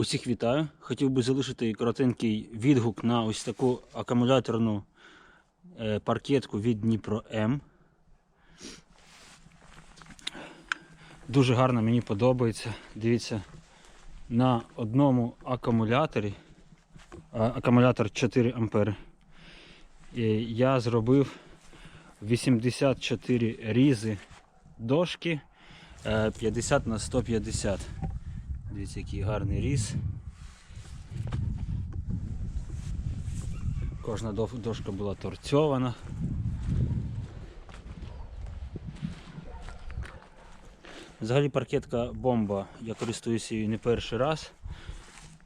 Усіх вітаю. Хотів би залишити коротенький відгук на ось таку акумуляторну е, паркетку від Дніпро М. Дуже гарно мені подобається. Дивіться, на одному акумуляторі, акумулятор 4 ампери, е, я зробив 84 різи дошки е, 50 на 150. Дивіться, який гарний різ. Кожна дошка була торцьована. Взагалі паркетка бомба. Я користуюся її не перший раз.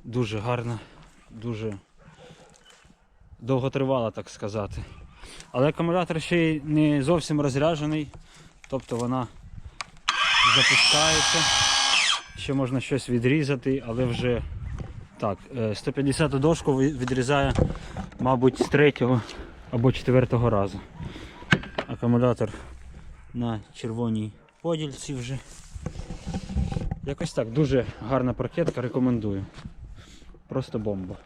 Дуже гарна, дуже довготривала, так сказати. Але акумулятор ще й не зовсім розряджений, тобто вона запускається. Ще можна щось відрізати, але вже так, е, 150 дошку відрізає, мабуть, з третього або четвертого разу. Акумулятор на червоній подільці вже. Якось так, дуже гарна паркетка, рекомендую. Просто бомба.